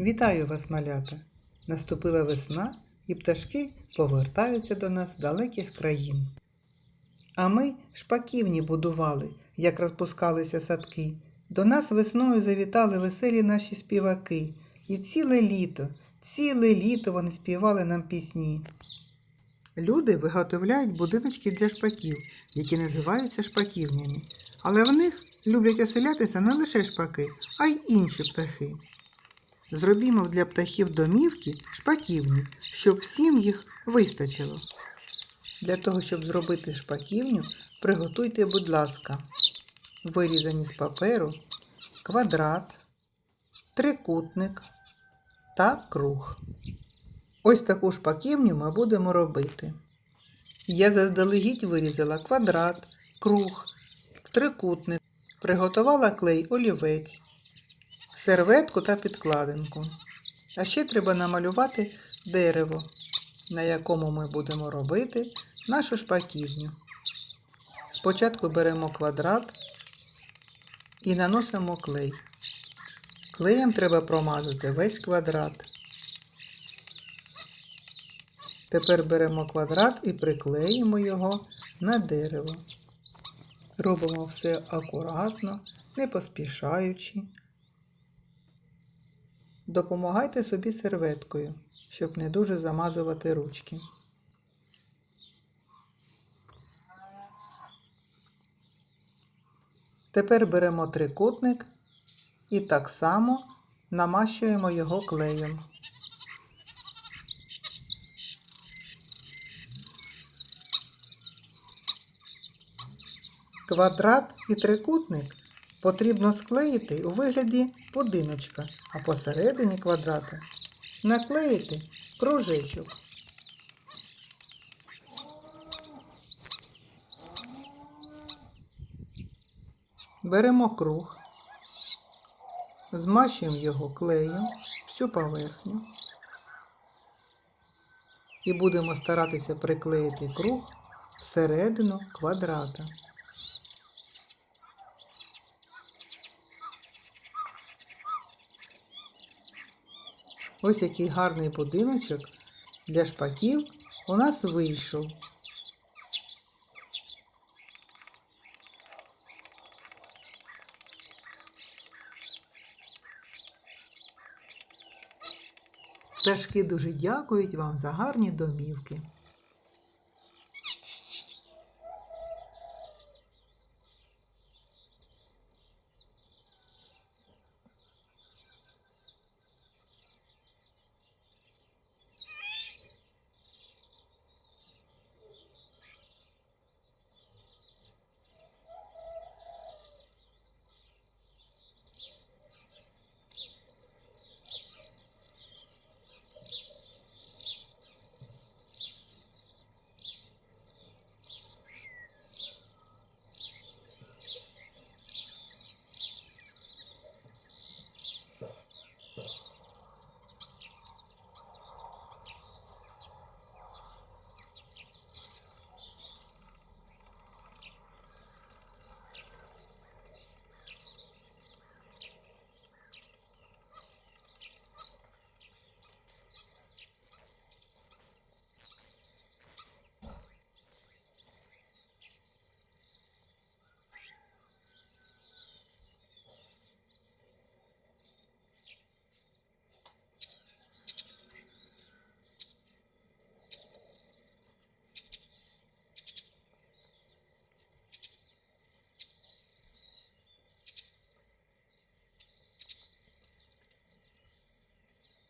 Вітаю вас, малята! Наступила весна, і пташки повертаються до нас з далеких країн. А ми шпаківні будували, як розпускалися садки. До нас весною завітали веселі наші співаки. І ціле літо, ціле літо вони співали нам пісні. Люди виготовляють будиночки для шпаків, які називаються шпаківнями. Але в них люблять оселятися не лише шпаки, а й інші птахи. Зробімо для птахів домівки шпаківні, щоб всім їх вистачило. Для того, щоб зробити шпаківню, приготуйте, будь ласка, вирізані з паперу, квадрат, трикутник та круг. Ось таку шпаківню ми будемо робити. Я заздалегідь вирізала квадрат, круг, трикутник, приготувала клей олівець, серветку та підкладинку. А ще треба намалювати дерево, на якому ми будемо робити нашу шпаківню. Спочатку беремо квадрат і наносимо клей. Клеєм треба промазати весь квадрат. Тепер беремо квадрат і приклеїмо його на дерево. Робимо все акуратно, не поспішаючи. Допомагайте собі серветкою, щоб не дуже замазувати ручки. Тепер беремо трикутник і так само намащуємо його клеєм. Квадрат і трикутник потрібно склеїти у вигляді будиночка, а посередині квадрата наклеїти кружечок. Беремо круг, змащуємо його клеєм всю поверхню і будемо старатися приклеїти круг всередину квадрата. Ось який гарний будиночок для шпаків у нас вийшов. Пташки дуже дякують вам за гарні домівки.